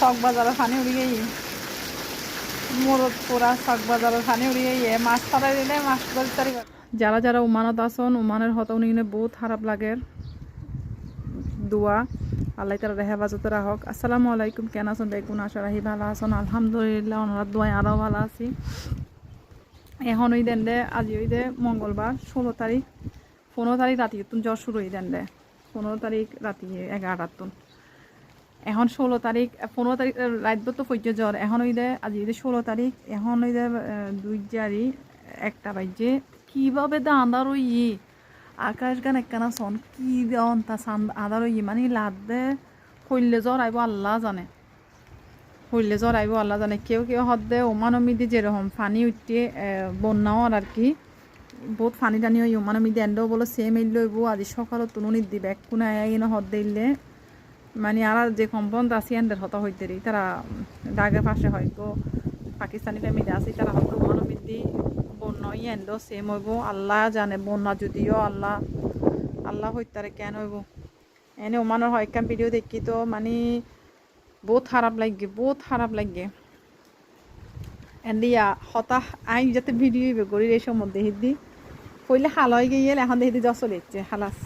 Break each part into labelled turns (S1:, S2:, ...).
S1: চক বাজারের পানি উড়ি গিয়ে মোরদ পুরা চক বাজারের পানি মাছ ফলাই দিলে মাছ ধরতে যারা যারা উমানত আসন উমানের হত উনি বহুত খারাপ লাগে। দোয়া, আল্লাহ তারা হেফাজতে রাখক। আসসালামু আলাইকুম, কেন আছেন বেগুন আশা রাহি ভালো আছেন? আলহামদুলিল্লাহ, ওনারা দোয়ায় আরও ভালো আছি। এখন ওই দেন দে, আজি ওই দে, মঙ্গলবার, ষোলো তারিখ, পনেরো তারিখ রাতি তুন জ্বর শুরু হয়ে দেন দে। পনেরো তারিখ রাতি, এগারোটার তুন এখন ষোলো তারিখ, পনেরো তারিখ রাত তো পর্য জ্বর। এখন ওই দে আজি ওই দে ষোলো তারিখ, এখন ওই দে দুই জারি একটা বাজে। কীভাবে দা আন্দার ওই আকাশ গান একখানা সন কি দেওয়ান তা আদার ওই মানে লাদ দে কইলে জ্বর আইব আল্লাহ জানে। হইলে জ্বর আইব আল্লাহ জানে। কেউ কেউ হদ দে ওমানমিদি যেরকম ফানি উঠে বন্যাও আর কি। বহুত ফানি টানি হই ওমানমিদি এন্ডও বলো সেম এল আজি সকালত তুলনির দিবে। এক কোনা আইন হদ দিলে মানে আর যে কম্পন আছে এন্ডের হতা হইতে তারা ডাগে পাশে হয়তো পাকিস্তানি ফ্যামিলি আছে, তারা হয়তো ওমানমিদি বন্যা এন্ড সেম হইব। আল্লাহ জানে বন্যা যদিও আল্লাহ আল্লাহ হইতারে কেন হইব। এনে ওমানের হয় একটা ভিডিও দেখি তো মানে বহুত খারাপ লাগে বহুত খারাপ লাগে এন্ডিয়া হতাশ, আই যাতে ভিডিও করি এই সম্বন্ধে হিদি কইলে হাল হয়ে গিয়ে এখন দেখি জ্বর চলে যাচ্ছে, হালাস।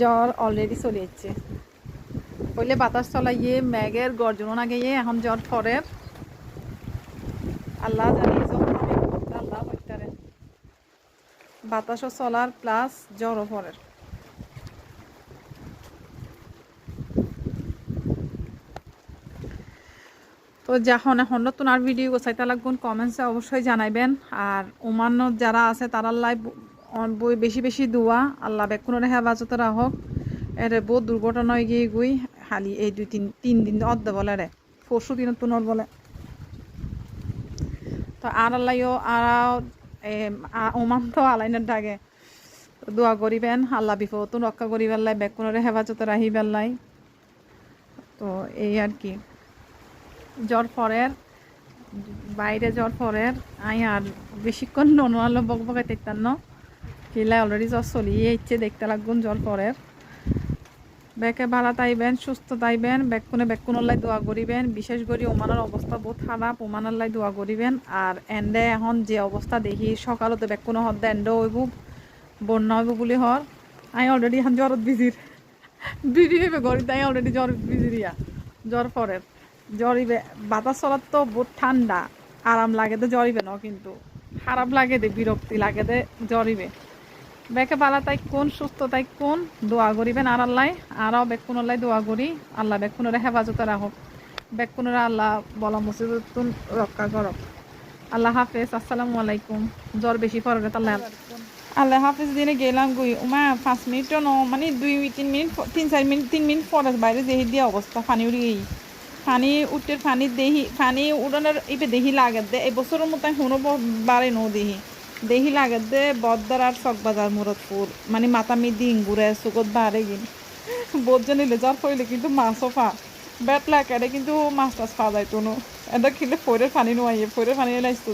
S1: জ্বর অলরেডি চলে যাচ্ছে। কইলে বাতাস চলাইয়ে ম্যাগের গর্জন গিয়ে এখন জ্বর ফরের আল্লাহ জানি আল্লাহ বাতাসও চলার, প্লাস জ্বরও ফরের তো যখন এখন নতুন আর ভিডিও গোছাইতে লাগুন কমেন্টসে অবশ্যই জানাইবেন। আর ওমান্য যারা আছে, তারা লাইভ বেশি বেশি দোয়া। আল্লাহ বেকুনের হেফাজতে রাখক। এর বহুত দুর্ঘটনা গিয়ে গুই। খালি এই দুই তিন তিন দিন অর্ধ বলে রে, পরশু দিন তুনর বলে। তো আর আল্লাহও আর ওমান তো আলাইনের ডাকে। দোয়া করিবেন, আল্লাহ বিপদ রক্ষা করিবার লাই, বেকুনের হেফাজতে রাখিবার লাই। তো এই আর কি। জ্বর পরের, বাইরে জ্বর পরের, আই আর বেশিক্ষণ ননালো বক বকাই দেখতাম ন অলরেডি জ্বর চলিয়ে ইচ্ছে দেখতে লাগুন জ্বর পরের। বেকে ভালো তাইবেন, সুস্থ তাইবেন বেকুনে বেকুনলাই দোয়া করিবেন। বিশেষ করে ওমানের অবস্থা বহুত খারাপ ওমানাল্লাই দোয়া করিবেন। আর এন্ডে এখন যে অবস্থা দেখি, সকালতে বেকুনো হদ এন্ডে হইব, বন্যা হইব বুলি হর। আই অলরেডি এখন জ্বরত বিজির। বিজি হইবে তাই অলরেডি জ্বর বিজিরিয়া জ্বর পরের। জরিবে বাতাস চলার তো বহুত ঠান্ডা। আরাম লাগে তো জরিবে ন কিন্তু। খারাপ লাগে দে, বিরক্তি লাগে দে জরিবে বেকে পালা তাই কোন সুস্থ তাই কোন দোয়া করিবেন আর আল্লাহ, আরও আল্লাহ দোয়া করি, আল্লাহ বেকুনের হেফাজতে রাখক বেকুনের আল্লাহ বলা মুসিবতুন রক্ষা করক আল্লাহ হাফেজ, আসসালামু আলাইকুম। জ্বর বেশি পড়ে আল্লাহ আল্লাহ হাফেজ, দিনে গেলাম গুই, উমা, পাঁচ মিনিটও ন মানে দুই তিন মিনিট, তিন, চার মিনিট, তিন মিনিট পরে বাইরে যেহি দিয়ে অবস্থা, পানি উড়ি গেই। পানি উঠে, পানি দেহি, পানি উড়ানোর ইপে দেহি লাগে, দে এই বছরের মতো শুনো বারে নো দেহি। দেহি লাগে দে, বদ্দার আর চকবাজার মুরতপুর মানে মাতা মি দিন ঘুরে চুকত বারে গিন। বোধ নিলে জ্বর পড়লে কিন্তু মাছও পা বেট লাগে কিন্তু মাছ টাছ পাওয়া যায় তো এটা খেলে ফোরের পানি নোয়াইয়ে ফোরের পানি এলাইছো